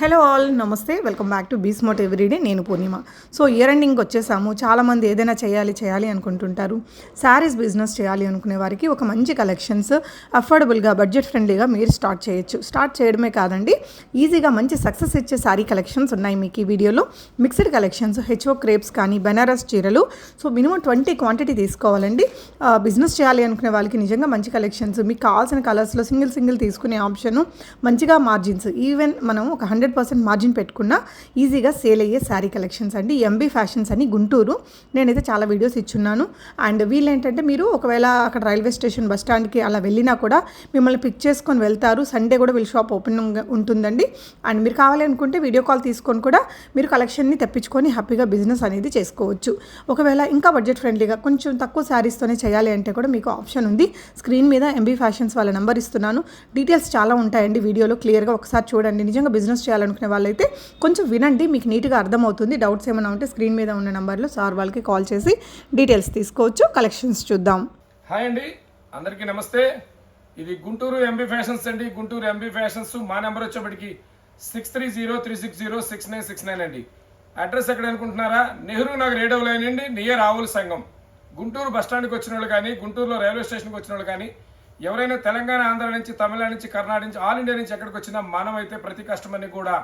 Hello all నమస్తే. Welcome back to బీస్ మోట్ ఎవ్రీడే. నేను పూర్ణిమ. సో ఇయర్ ఎండింగ్ వచ్చేసాము. చాలామంది ఏదైనా చేయాలి చేయాలి అనుకుంటుంటారు. శారీస్ బిజినెస్ చేయాలి అనుకునే వారికి ఒక మంచి కలెక్షన్స్ అఫోర్డబుల్గా బడ్జెట్ ఫ్రెండ్లీగా మీరు స్టార్ట్ చేయొచ్చు. స్టార్ట్ చేయడమే కాదండి ఈజీగా మంచి సక్సెస్ ఇచ్చే శారీ కలెక్షన్స్ ఉన్నాయి మీకు ఈ వీడియోలో. మిక్స్డ్ కలెక్షన్స్ హెచ్ఓ క్రేప్స్ కానీ బెనారస్ చీరలు. సో మినిమం ట్వంటీ క్వాంటిటీ తీసుకోవాలండి. బిజినెస్ చేయాలి అనుకునే వాళ్ళకి నిజంగా మంచి కలెక్షన్స్ మీకు కావాల్సిన కలర్స్లో సింగిల్ సింగిల్ తీసుకునే ఆప్షను మంచిగా మార్జిన్స్. ఈవెన్ మనం ఒక హండ్రెడ్ పర్సెంట్ మార్జిన్ పెట్టుకున్నా ఈజీగా సేల్ అయ్యే శారీ కలెక్షన్స్ అండి. ఎంబీ ఫ్యాషన్స్ అని గుంటూరు. నేనైతే చాలా వీడియోస్ ఇచ్చున్నాను. అండ్ వీళ్ళేంటంటే మీరు ఒకవేళ అక్కడ రైల్వే స్టేషన్ బస్ స్టాండ్కి అలా వెళ్ళినా కూడా మిమ్మల్ని పిక్ చేసుకొని వెళ్తారు. సండే కూడా వీళ్ళ షాప్ ఓపెన్ ఉంటుందండి. అండ్ మీరు కావాలి అనుకుంటే వీడియో కాల్ తీసుకొని కూడా మీరు కలెక్షన్ని తెప్పించుకొని హ్యాపీగా బిజినెస్ అనేది చేసుకోవచ్చు. ఒకవేళ ఇంకా బడ్జెట్ ఫ్రెండ్లీగా కొంచెం తక్కువ శారీస్తోనే చేయాలి అంటే కూడా మీకు ఆప్షన్ ఉంది. స్క్రీన్ మీద ఎంబీ ఫ్యాషన్స్ వాళ్ళ నెంబర్ ఇస్తున్నాను. డీటెయిల్స్ చాలా ఉంటాయండి. వీడియోలో క్లియర్గా ఒకసారి చూడండి. నిజంగా బిజినెస్ చేయాలనుకునే వాళ్ళైతే కొంచెం వినండి మీకు నీట్గా అర్థమవుతుంది. డౌట్స్ ఏమైనా ఉంటే స్క్రీన్ మీద ఉన్న నెంబర్లో సార్ వాళ్ళకి కాల్ చేసి డీటెయిల్స్ తీసుకోవచ్చు. కలెక్షన్స్ చూద్దాం. హాయ్ అండి. అందరికీ నమస్తే. ఇది గుంటూరు ఎంబీ ఫ్యాషన్స్ అండి. గుంటూరు ఎంబీ ఫ్యాషన్స్ మా నెంబర్ వచ్చేప్పటికి six three zero three six zero six nine six nine అండి. అడ్రస్ ఎక్కడ అనుకుంటున్నారా? నెహ్రూ నగర్ ఏడవ లైన్ అండి. నియర్ ఆవుల సంఘం. గుంటూరు బస్ స్టాండ్కి వచ్చిన వాళ్ళు కానీ గుంటూరులో రైల్వే స్టేషన్కి వచ్చిన వాళ్ళు కానీ ఎవరైనా తెలంగాణ ఆంధ్ర నుంచి తమిళనాడు నుంచి కర్ణాటక నుంచి ఆల్ ఇండియా నుంచి ఎక్కడికి వచ్చినా మనం అయితే ప్రతి కస్టమర్ని కూడా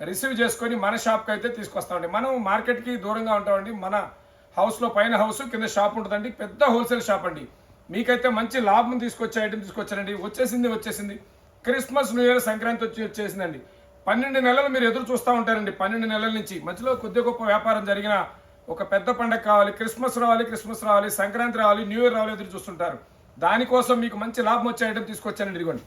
రిసీవ్ చేసుకొని మన షాప్కి అయితే తీసుకొస్తామండి మనం మార్కెట్కి దూరంగా ఉంటామండి మన హౌస్లో పైన హౌస్ కింద షాప్ ఉంటుందండి. పెద్ద హోల్సేల్ షాప్ అండి. మీకైతే మంచి లాభం తీసుకొచ్చే ఐటమ్ తీసుకొచ్చారండి. వచ్చేసింది వచ్చేసింది. క్రిస్మస్ న్యూ ఇయర్ సంక్రాంతి వచ్చి వచ్చేసిందండి. పన్నెండు నెలలు మీరు ఎదురు చూస్తూ ఉంటారండి. పన్నెండు నెలల నుంచి. మధ్యలో కొద్ది గొప్ప వ్యాపారం జరిగిన ఒక పెద్ద పండగ కావాలి క్రిస్మస్ రావాలి క్రిస్మస్ రావాలి సంక్రాంతి రావాలి న్యూ ఇయర్ రావాలి ఎదురు చూస్తుంటారు. దానికోసం మీకు మంచి లాభం వచ్చే ఐటమ్ తీసుకొచ్చానండి ఇదిగోండి.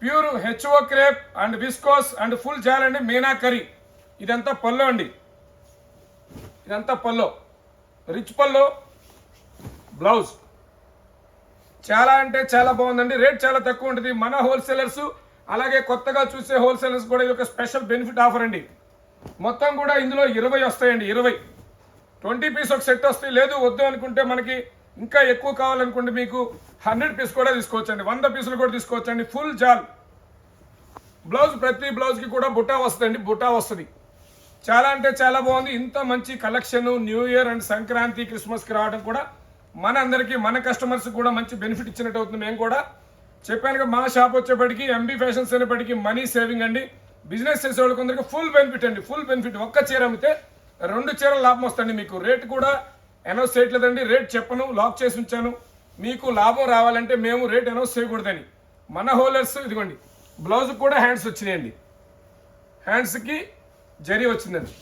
Pure HO crepe and viscose and full జాల్ అండి మీనా కర్రీ. ఇదంతా పల్లో అండి. ఇదంతా పల్లో రిచ్ పల్లో బ్లౌజ్. చాలా అంటే చాలా బాగుందండి. రేట్ చాలా తక్కువ ఉంటుంది. మన హోల్సేలర్స్ అలాగే కొత్తగా చూసే హోల్సేలర్స్ కూడా ఇది ఒక స్పెషల్ బెనిఫిట్ ఆఫర్ అండి. మొత్తం కూడా ఇందులో ఇరవై వస్తాయండి ఇరవై. ట్వంటీ పీస్ ఒక సెట్ వస్తాయి లేదు వద్దు అనుకుంటే మనకి ఇంకా ఎక్కువ కావాలనుకుంటే మీకు హండ్రెడ్ పీస్ కూడా తీసుకోవచ్చండి. వంద పీసులు కూడా తీసుకోవచ్చండి. ఫుల్ జాల్. బ్లౌజ్ ప్రతి బ్లౌజ్కి కూడా బుటా వస్తుందండి. బుటా వస్తుంది. చాలా అంటే చాలా బాగుంది. ఇంత మంచి collection new year and Sankranti క్రిస్మస్కి రావడం కూడా మన అందరికీ మన కస్టమర్స్ కూడా మంచి బెనిఫిట్ ఇచ్చినట్టు అవుతుంది. మేము కూడా చెప్పాను మా షాప్ వచ్చేప్పటికి ఎంబీ ఫ్యాషన్స్ అనేప్పటికీ మనీ సేవింగ్ అండి. బిజినెస్ చేసే వాళ్ళకి అందరికీ ఫుల్ బెనిఫిట్ అండి. Full benefit. ఒక్క చీర అమ్మితే రెండు చీరల లాభం వస్తుంది మీకు. రేట్ కూడా అనౌన్స్ చేయట్లేదండి. రేట్ చెప్పను లాక్ చేసి ఉంచాను. మీకు లాభం రావాలంటే మేము రేట్ అనౌన్స్ చేయకూడదని. మన హోల్డర్స్ ఇదిగోండి బ్లౌజ్ కూడా హ్యాండ్స్ వచ్చినాయండి. హ్యాండ్స్కి జరీ వచ్చిందండి.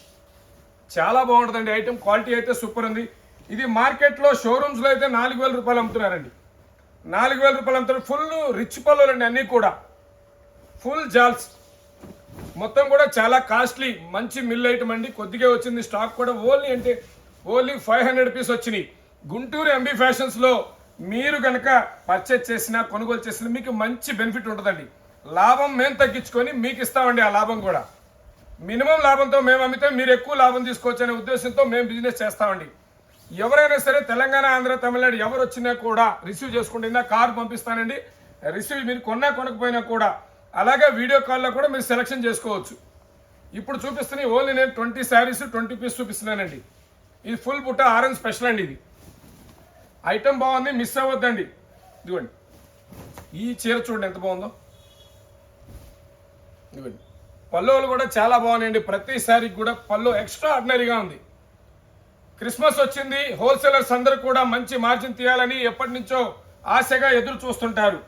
చాలా బాగుంటుందండి ఐటెం క్వాలిటీ అయితే సూపర్ ఉంది. ఇది మార్కెట్లో షోరూమ్స్లో అయితే నాలుగు వేల రూపాయలు అమ్ముతున్నారండి. నాలుగు వేల రూపాయలు అమ్ముతారు. ఫుల్ రిచ్ పళ్ళు అండి అన్నీ కూడా. ఫుల్ జాల్స్. మొత్తం కూడా చాలా కాస్ట్లీ మంచి మిల్ ఐటమ్ అండి. కొద్దిగా వచ్చింది స్టాక్ కూడా ఓన్లీ అంటే ఓన్లీ ఫైవ్ హండ్రెడ్ పీస్ వచ్చినాయి. గుంటూరు ఎంబీ ఫ్యాషన్స్లో మీరు కనుక పర్చేజ్ చేసినా కొనుగోలు చేసినా మీకు మంచి బెనిఫిట్ ఉంటుందండి. లాభం మేము తగ్గించుకొని మీకు ఇస్తామండి ఆ లాభం కూడా. మినిమం లాభంతో మేము అమ్మితే మీరు ఎక్కువ లాభం తీసుకోవచ్చు అనే ఉద్దేశంతో మేము బిజినెస్ చేస్తామండి. ఎవరైనా సరే తెలంగాణ ఆంధ్ర తమిళనాడు ఎవరు వచ్చినా కూడా రిసీవ్ చేసుకుంటే ఇందా కార్ పంపిస్తానండి. రిసీవ్ మీరు కొన్నా కొనకపోయినా కూడా అలాగే వీడియో కాల్లో కూడా మీరు సెలెక్షన్ చేసుకోవచ్చు. ఇప్పుడు చూపిస్తున్నాయి ఓన్లీ నేను ట్వంటీ శారీస్ ట్వంటీ పీస్ చూపిస్తున్నానండి. ఇది ఫుల్ బుట్ట ఆరెంజ్ స్పెషల్ అండి ఇది. ఐటమ్ బాగుంది మిస్ అవ్వద్దండి. ఇదిగోండి. ఈ చీర చూడండి ఎంత బాగుందో. ఇదిగోండి. పల్లువులు కూడా చాలా బాగున్నాయండి. ప్రతిసారి కూడా పల్లో ఎక్స్ట్రా ఆర్డినరీగా ఉంది. క్రిస్మస్ వచ్చింది హోల్సేలర్స్ అందరూ కూడా మంచి మార్జిన్ తీయాలని ఎప్పటి నుంచో ఆశగా ఎదురు చూస్తుంటారు.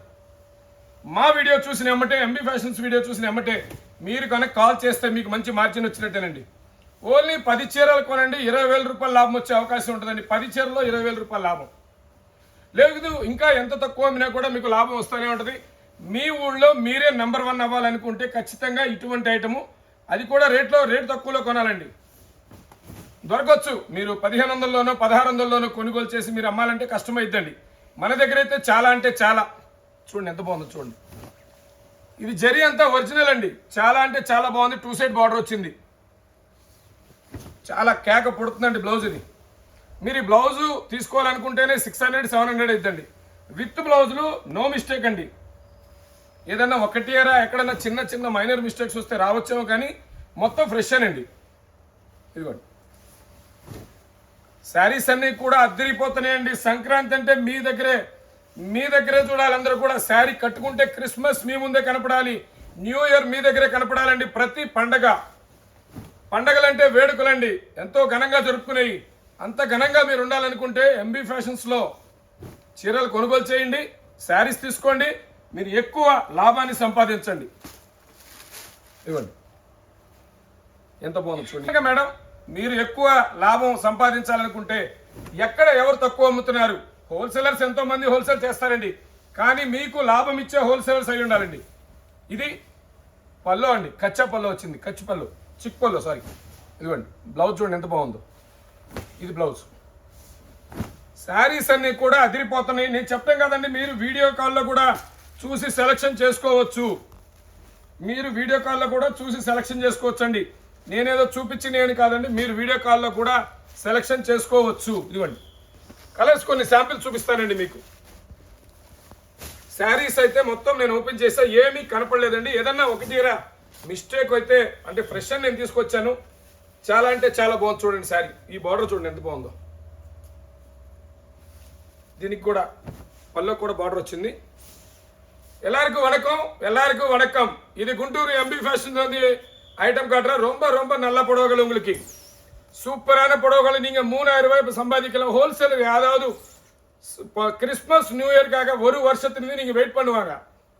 మా వీడియో చూసిన ఎమ్మటే ఎంబీ ఫ్యాషన్స్ వీడియో చూసిన ఎమ్మటే మీరు కనుక కాల్ చేస్తే మీకు మంచి మార్జిన్ వచ్చినట్టేనండి. ఓన్లీ పది చీరలు కొనండి ఇరవై వేల రూపాయల లాభం వచ్చే అవకాశం ఉంటుందండి. పది చీరలో ఇరవై వేల రూపాయల లాభం. లేదు ఇంకా ఎంత తక్కువ అమ్మినా కూడా మీకు లాభం వస్తూనే ఉంటుంది. మీ ఊళ్ళో మీరే నెంబర్ వన్ అవ్వాలనుకుంటే ఖచ్చితంగా ఇటువంటి ఐటము అది కూడా రేట్లో రేటు తక్కువలో కొనాలండి. దొరకవచ్చు మీరు పదిహేను వందల్లోనో పదహారు వందల్లోనో కొనుగోలు చేసి మీరు అమ్మాలంటే కష్టమైద్దండి మన దగ్గర అయితే చాలా అంటే చాలా. చూడండి ఎంత బాగుందో చూడండి. ఇది జరి అంతా ఒరిజినల్ అండి. చాలా అంటే చాలా బాగుంది. టూ సైడ్ బార్డర్ వచ్చింది. చాలా కేక పుడుతుందండి బ్లౌజ్ ఇది మీరు ఈ బ్లౌజు తీసుకోవాలనుకుంటేనే సిక్స్ హండ్రెడ్ సెవెన్ హండ్రెడ్ అవుతుందండి విత్ బ్లౌజులు నో మిస్టేక్ అండి. ఏదన్నా ఒకటి ఏరా ఎక్కడన్నా చిన్న చిన్న మైనర్ మిస్టేక్స్ వస్తే రావచ్చేమో కానీ మొత్తం ఫ్రెష్ అండి ఇదిగోండి. శారీస్ అన్నీ కూడా అద్దరిపోతున్నాయండి. సంక్రాంతి అంటే మీ దగ్గరే మీ దగ్గరే చూడాలి. అందరూ కూడా శారీ కట్టుకుంటే క్రిస్మస్ మీ ముందే కనపడాలి. న్యూ ఇయర్ మీ దగ్గరే కనపడాలండి. ప్రతి పండగ. పండగలంటే వేడుకలండి. ఎంతో ఘనంగా జరుపుకునేవి. అంత ఘనంగా మీరు ఉండాలనుకుంటే ఎంబీ ఫ్యాషన్స్లో చీరలు కొనుగోలు చేయండి శారీస్ తీసుకోండి మీరు ఎక్కువ లాభాన్ని సంపాదించండి. ఇవ్వండి. ఎంత బాగుంది చూడండి. ఇంకా మేడం మీరు ఎక్కువ లాభం సంపాదించాలనుకుంటే ఎక్కడ ఎవరు తక్కువ అమ్ముతున్నారు? హోల్సేలర్స్ ఎంతో మంది హోల్సేల్ చేస్తారండి. కానీ మీకు లాభం ఇచ్చే హోల్సేలర్స్ అయి ఉండాలండి. ఇది పల్లో అండి కచ్చా పల్లో వచ్చింది కచ్చి పళ్ళు. చిక్ పల్లో సారీ ఇదిగోండి బ్లౌజ్ చూడండి ఎంత బాగుందో. ఇది బ్లౌజ్ శారీస్ అన్నీ కూడా అదిరిపోతున్నాయి. నేను చెప్తాం కదండి మీరు వీడియో కాల్లో కూడా చూసి సెలక్షన్ చేసుకోవచ్చు. మీరు వీడియో కాల్లో కూడా చూసి సెలక్షన్ చేసుకోవచ్చు అండి నేనేదో చూపించి నేను కాదండి మీరు వీడియో కాల్లో కూడా సెలక్షన్ చేసుకోవచ్చు. ఇదిగోండి. కలర్స్ కొన్ని శాంపిల్స్ చూపిస్తానండి మీకు. శారీస్ అయితే మొత్తం నేను ఓపెన్ చేసా ఏమీ కనపడలేదండి. ఏదన్నా ఒకటిరా మిస్టేక్ అయితే అంటే ఫ్రెష్ అని నేను తీసుకొచ్చాను చాలా అంటే చాలా బాగుంది చూడండి శారీ ఈ బార్డర్ చూడండి ఎంత బాగుందో దీనికి కూడా పల్లో కూడా బార్డర్ వచ్చింది எல்லாருக்கும் வணக்கம் எல்லாருக்கும் வணக்கம் இது குண்டூர் எம்பி ஃபேஷன் வந்து ஐட்டம் காட்டுறேன் ரொம்ப ரொம்ப நல்ல புடவைகள் உங்களுக்கு சூப்பரான புடவைகளை நீங்க மூணாயிரம் ரூபாய் இப்ப சம்பாதிக்கலாம் ஹோல்சேல் அதாவது இப்போ கிறிஸ்மஸ் நியூ இயர்க்காக ஒரு வருஷத்துலேருந்து நீங்க வெயிட் பண்ணுவாங்க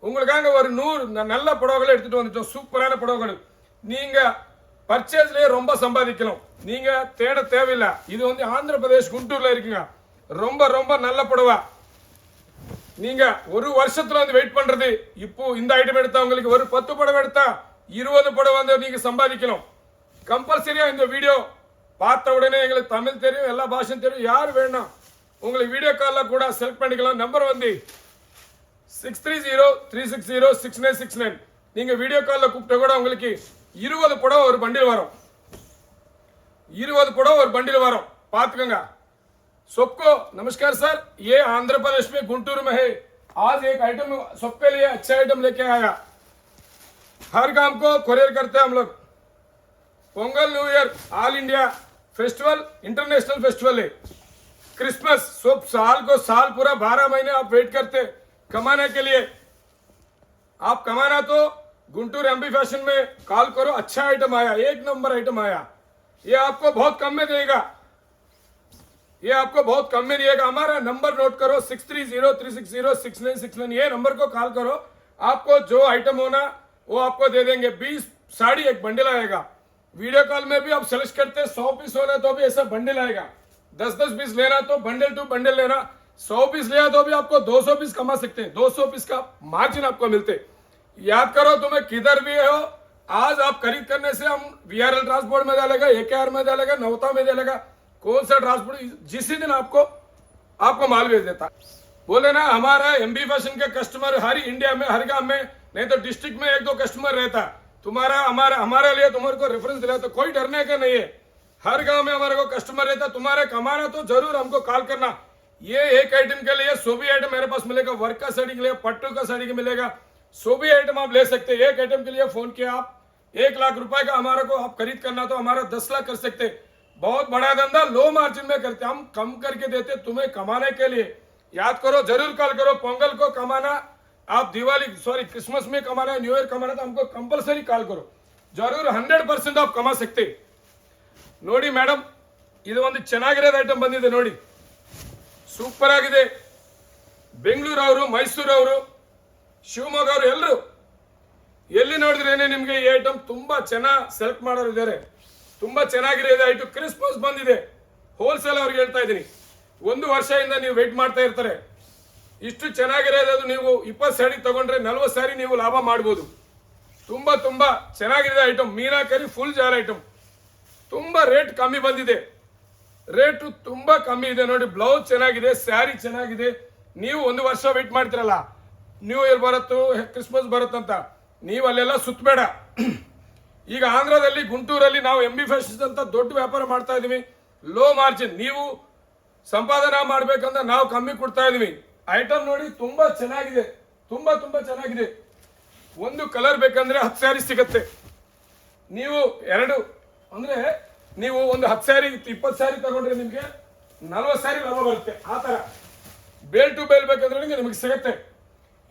உங்களுக்காக ஒரு நூறு ந- நல்ல புடவைகளை எடுத்துகிட்டு வந்துட்டோம். சூப்பரான புடவைகள். நீங்கள் பர்ச்சேஸ்லேயே ரொம்ப சம்பாதிக்கலாம். நீங்கள் தேட தேவையில்லை. இது வந்து ஆந்திர பிரதேஷ் குண்டூரில் இருக்குங்க. ரொம்ப ரொம்ப நல்ல புடவை. நீங்கள் ஒரு வருஷத்தில் வந்து வெயிட் பண்ணுறது இப்போ இந்த ஐட்டம் எடுத்தால் உங்களுக்கு ஒரு பத்து புடவை எடுத்தால் இருபது புடவை வந்து நீங்கள் சம்பாதிக்கணும் கம்பல்சரியாக இந்த வீடியோ பார்த்த உடனே எங்களுக்கு தமிழ் தெரியும் எல்லா பாஷையும் தெரியும். யார் வேணும் உங்களுக்கு வீடியோ காலில் கூட செலக்ட் பண்ணிக்கலாம். நம்பர் வந்து six three zero three six zero six nine six nine நீங்கள் வீடியோ காலில் கூப்பிட்ட கூட உங்களுக்கு இருபது படம் ஒரு பண்டில் வரும் இருபது படம் ஒரு பண்டில் வரும் பார்த்துக்கோங்க सबको नमस्कार सर ये आंध्र प्रदेश में गुंटूर में है आज एक आइटम सबके लिए अच्छा आइटम लेके आया हर काम को कोरियर करते हैं हम लोग Pongal new year all India festival international festival है क्रिसमस सब साल को साल पूरा बारह महीने आप वेट करते कमाने के लिए। आप कमाना तो गुंटूर एमबी फ़ैशन में कॉल करो अच्छा आइटम आया, एक नंबर आइटम आया। ये आपको बहुत कम में देगा। ये आपको बहुत कम में दिएगा हमारा नंबर नोट करो six three zero three six zero six nine six nine ये नंबर को कॉल करो। आपको जो आइटम होना, वो आपको दे देंगे। बीस साड़ी एक बंडल आएगा। वीडियो कॉल में भी आप सेलेक्ट करते, सौ पीस होना तो भी ऐसा बंडल आएगा। दस दस पीस लेना तो बंडल टू बंडल लेना। सौ पीस लिया तो भी आपको दो सौ पीस कमा सकते हैं। दो सौ पीस का मार्जिन आपको मिलते याद करो तुम्हें किधर भी हो, आज आप खरीद करने से हम वी आर एल ट्रांसपोर्ट में डालेगा ए में डालेगा, नवता में डालेगा, कौन सा ट्रांसपोर्ट जिसी दिन आपको आपको माल भेज देता। बोले ना, हमारा एमबी फ़ैशन के कस्टमर हर इंडिया में, हर गाँव में, नहीं तो डिस्ट्रिक्ट में एक दो कस्टमर रहता। तुम्हारा, हमारा, हमारे लिए तुम्हारे को रेफरेंस दिला तो कोई डरने का नहीं है। हर गाँव में हमारे को कस्टमर रहता, तुम्हारे कमाना तो ज़रूर हमको कॉल करना। ये एक आइटम के लिए सो भी आइटम मेरे पास मिलेगा वर्क का साड़ी के लिए पट्टू का साड़ी के मिलेगा सो भी आइटम आप ले सकते हैं एक आइटम के लिए फोन किया आप एक लाख रुपए का हमारे को आप खरीद करना तो हमारा दस लाख कर सकते बहुत बड़ा धंधा लो मार्जिन में करते हम कम करके देते तुम्हें कमाने के लिए याद करो जरूर कॉल करो पोंगल को कमाना आप दिवाली सॉरी क्रिसमस में कमाना है न्यू ईयर कमाना तो हमको कंपलसरी कॉल करो जरूर हंड्रेड परसेंट आप कमा सकते ನೋಡಿ ಮೇಡಮ್ ಇದು ಒಂದು ಚೆನ್ನಾಗಿರೋದು ಐಟಮ್ ಬಂದಿದೆ ನೋಡಿ ಸೂಪರ್ ಆಗಿದೆ. ಬೆಂಗಳೂರು ಅವರು ಮೈಸೂರು ಅವರು, ಶಿವಮೊಗ್ಗ ಅವರು ಎಲ್ಲರೂ ಎಲ್ಲಿ ನೋಡಿದ್ರೇನೆ ನಿಮಗೆ ಈ ಐಟಮ್ ತುಂಬಾ ಚೆನ್ನಾಗಿ ಸೆಲೆಕ್ಟ್ ಮಾಡೋರು ಇದ್ದಾರೆ. ತುಂಬಾ ಚೆನ್ನಾಗಿರೋ ಐಟಮ್ ಕ್ರಿಸ್ಮಸ್ ಬಂದಿದೆ. ಹೋಲ್ಸೇಲ್ ಅವ್ರಿಗೆ ಹೇಳ್ತಾ ಇದ್ದೀನಿ. ಒಂದು ವರ್ಷದಿಂದ ನೀವು ವೆಯ್ಟ್ ಮಾಡ್ತಾ ಇರ್ತಾರೆ. ಇಷ್ಟು ಚೆನ್ನಾಗಿರೋದು ನೀವು ಇಪ್ಪತ್ತು ಸ್ಯಾರಿ ತಗೊಂಡ್ರೆ ನಲ್ವತ್ತು ಸ್ಯಾರಿ ನೀವು ಲಾಭ ಮಾಡ್ಬೋದು. ತುಂಬಾ ತುಂಬಾ ಚೆನ್ನಾಗಿದೆ ಐಟಮ್ ಮೀನಾಕರಿ ಫುಲ್ ಜಾರ್ ಐಟಮ್ ತುಂಬಾ ರೇಟ್ ಕಮ್ಮಿ ಬಂದಿದೆ. ರೇಟು ತುಂಬಾ ಕಮ್ಮಿ ಇದೆ ನೋಡಿ ಬ್ಲೌಸ್ ಚೆನ್ನಾಗಿದೆ ಸ್ಯಾರಿ ಚೆನ್ನಾಗಿದೆ. ನೀವು ಒಂದು ವರ್ಷ ವೆಯ್ಟ್ ಮಾಡ್ತಿರಲ್ಲ ನ್ಯೂ ಇಯರ್ ಬರುತ್ತೋ ಕ್ರಿಸ್ಮಸ್ ಬರುತ್ತಂತ ನೀವು ಅಲ್ಲೆಲ್ಲ ಸುತ್ತಬೇಡ ಈಗ ಆಂಧ್ರದಲ್ಲಿ, ಗುಂಟೂರಲ್ಲಿ ನಾವು ಎಂ ಬಿ ಫ್ಯಾಷನ್ಸ್ ಅಂತ ದೊಡ್ಡ ವ್ಯಾಪಾರ ಮಾಡ್ತಾ ಇದೀವಿ. ಲೋ ಮಾರ್ಜಿನ್ ನೀವು ಸಂಪಾದನಾ ಮಾಡಬೇಕಂತ ನಾವು ಕಮ್ಮಿ ಕೊಡ್ತಾ ಇದೀವಿ. ಐಟಮ್ ನೋಡಿ ತುಂಬಾ ಚೆನ್ನಾಗಿದೆ, ತುಂಬಾ ತುಂಬಾ ಚೆನ್ನಾಗಿದೆ. ಒಂದು ಕಲರ್ ಬೇಕಂದ್ರೆ ಹತ್ತು ಸ್ಯಾರಿ ಸಿಗತ್ತೆ. ನೀವು ಎರಡು, ಅಂದ್ರೆ ನೀವು ಒಂದು ಹತ್ತು ಸ್ಯಾರಿ ಇಪ್ಪತ್ತು ಸ್ಯಾರಿ ತಗೊಂಡ್ರೆ ನಿಮಗೆ ನಲ್ವತ್ತು ಸ್ಯಾರಿ ಲಾಭ ಬರುತ್ತೆ. ಆ ಥರ. ಬೇಲ್ ಟು ಬೇಲ್ ಬೇಕಂದ್ರೆ ನಿಮಗೆ ನಿಮಗೆ ಸಿಗುತ್ತೆ.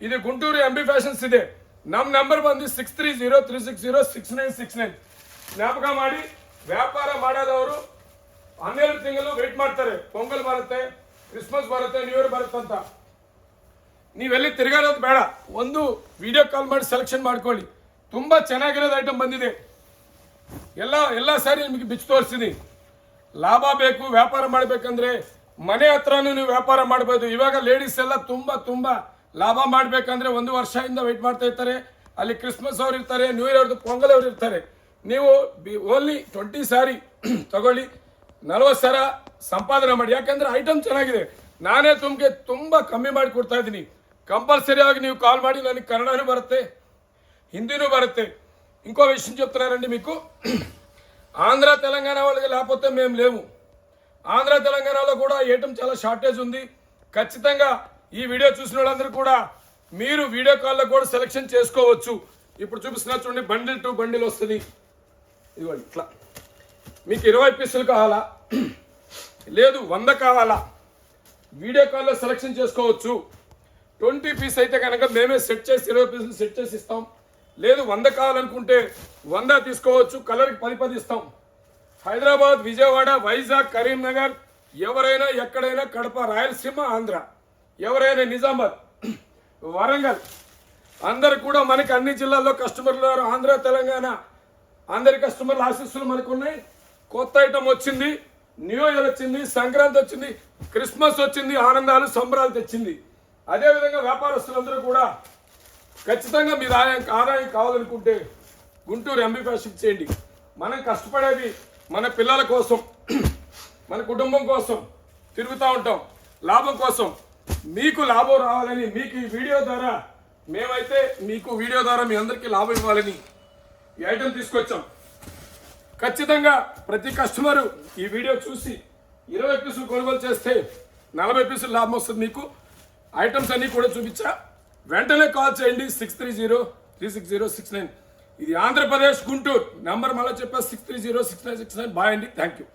ಇದು ಗುಂಟೂರು ಎಂ ಬಿ ಫ್ಯಾಷನ್ಸ್ ಇದೆ. ನಮ್ಮ ನಂಬರ್ ಬಂದು six three zero three six zero six nine six nine ಜ್ಞಾಪಕ ಮಾಡಿ, ವ್ಯಾಪಾರ ಮಾಡೋದವರು ಹನ್ನೆರಡು ತಿಂಗಳು ವೆಯ್ಟ್ ಮಾಡ್ತಾರೆ. ಪೊಂಗಲ್ ಬರುತ್ತೆ ಕ್ರಿಸ್ಮಸ್ ಬರುತ್ತೆ ನ್ಯೂ ಇಯರ್ ಬರುತ್ತೆ ಅಂತ. ನೀವೆಲ್ಲಿ ತಿರುಗಾಡೋದು ಬೇಡ. ಒಂದು ವಿಡಿಯೋ ಕಾಲ್ ಮಾಡಿ ಸೆಲೆಕ್ಷನ್ ಮಾಡ್ಕೊಳ್ಳಿ. ತುಂಬಾ ಚೆನ್ನಾಗಿರೋದು ಐಟಮ್ ಬಂದಿದೆ. ಎಲ್ಲ ಎಲ್ಲ ಸಾರಿ ನಿಮಗೆ ಬಿಚ್ಚು ತೋರಿಸಿದೀನಿ ಲಾಭ ಬೇಕು, ವ್ಯಾಪಾರ ಮಾಡಬೇಕಂದ್ರೆ ಮನೆ ಹತ್ರನೂ ನೀವು ವ್ಯಾಪಾರ ಮಾಡ್ಬೋದು. ಇವಾಗ ಲೇಡೀಸ್ ಎಲ್ಲ ತುಂಬ ತುಂಬ ಲಾಭ ಮಾಡಬೇಕಂದ್ರೆ ಒಂದು ವರ್ಷದಿಂದ ವೆಯ್ಟ್ ಮಾಡ್ತಾ ಇರ್ತಾರೆ. ಅಲ್ಲಿ ಕ್ರಿಸ್ಮಸ್ ಅವ್ರು ಇರ್ತಾರೆ ನ್ಯೂ ಇಯರ್ ಅವ್ರದ್ದು ಪೊಂಗಲ್ ಅವ್ರು ಇರ್ತಾರೆ. ನೀವು ಬಿ ಓನ್ಲಿ ಟ್ವೆಂಟಿ ಸಾರಿ ತಗೊಳ್ಳಿ, ನಲ್ವತ್ತು ಸಾವಿರ ಸಂಪಾದನೆ ಮಾಡಿ. ಯಾಕಂದರೆ ಐಟಮ್ ಚೆನ್ನಾಗಿದೆ. ನಾನೇ ತುಂಬಿಗೆ ತುಂಬ ಕಮ್ಮಿ ಮಾಡಿ ಕೊಡ್ತಾ ಇದ್ದೀನಿ. ಕಂಪಲ್ಸರಿಯಾಗಿ ನೀವು ಕಾಲ್ ಮಾಡಿ, ನನಗೆ ಕನ್ನಡನೂ ಬರುತ್ತೆ, ಹಿಂದಿನೂ ಬರುತ್ತೆ. ఇంకో విషయం చెప్తున్నానండి మీకు. ఆంధ్ర తెలంగాణ వాళ్ళకి లేకపోతే మేము లేము ఆంధ్ర తెలంగాణలో కూడా ఏటం చాలా షార్టేజ్ ఉంది. ఖచ్చితంగా ఈ వీడియో చూసిన వాళ్ళందరూ కూడా మీరు వీడియో కాల్లో కూడా సెలెక్షన్ చేసుకోవచ్చు. ఇప్పుడు చూపిస్తున్నా చూడండి బండిల్ టు బండిల్ వస్తుంది. ఇదిగోండి ఇట్లా. మీకు ఇరవై పీసులు కావాలా? లేదు వంద కావాలా? వీడియో కాల్లో సెలెక్షన్ చేసుకోవచ్చు. ట్వంటీ పీస్ అయితే కనుక మేమే సెట్ చేసి ఇరవై పీసులు సెట్ చేసి ఇస్తాం. లేదు వంద కావాలనుకుంటే వంద తీసుకోవచ్చు కలర్కి పది పది ఇస్తాం హైదరాబాద్ విజయవాడ వైజాగ్ కరీంనగర్ ఎవరైనా ఎక్కడైనా కడప రాయలసీమ ఆంధ్ర ఎవరైనా నిజామాబాద్ వరంగల్ అందరు కూడా మనకి అన్ని జిల్లాల్లో కస్టమర్లు ఉన్నారు. ఆంధ్ర తెలంగాణ అందరి కస్టమర్ల ఆశీస్సులు మనకు ఉన్నాయి కొత్త ఐటమ్ వచ్చింది న్యూ ఇయర్ వచ్చింది సంక్రాంతి వచ్చింది క్రిస్మస్ వచ్చింది ఆనందాలు సంబరాలు తెచ్చింది. అదేవిధంగా వ్యాపారస్తులందరూ కూడా ఖచ్చితంగా మీరు ఆదాయం ఆదాయం కావాలనుకుంటే గుంటూరు ఎంబీ షిఫ్ట్ చేయండి. మనం కష్టపడేది మన పిల్లల కోసం మన కుటుంబం కోసం తిరుగుతూ ఉంటాం. లాభం కోసం మీకు లాభం రావాలని మీకు ఈ వీడియో ద్వారా మేమైతే మీకు వీడియో ద్వారా మీ అందరికీ లాభం ఇవ్వాలని ఈ ఐటెం తీసుకొచ్చాం. ఖచ్చితంగా ప్రతి కస్టమరు ఈ వీడియో చూసి ఇరవై పీసులు కొనుగోలు చేస్తే నలభై పీసులు లాభం వస్తుంది మీకు. ఐటమ్స్ అన్నీ కూడా చూపించా. వెంటనే కాల్ చేయండి six three zero three six zero six nine. ఇది ఆంధ్రప్రదేశ్ గుంటూరు. నెంబర్ మళ్ళీ చెప్పా six three zero six nine six nine. Bye అండి. Thank you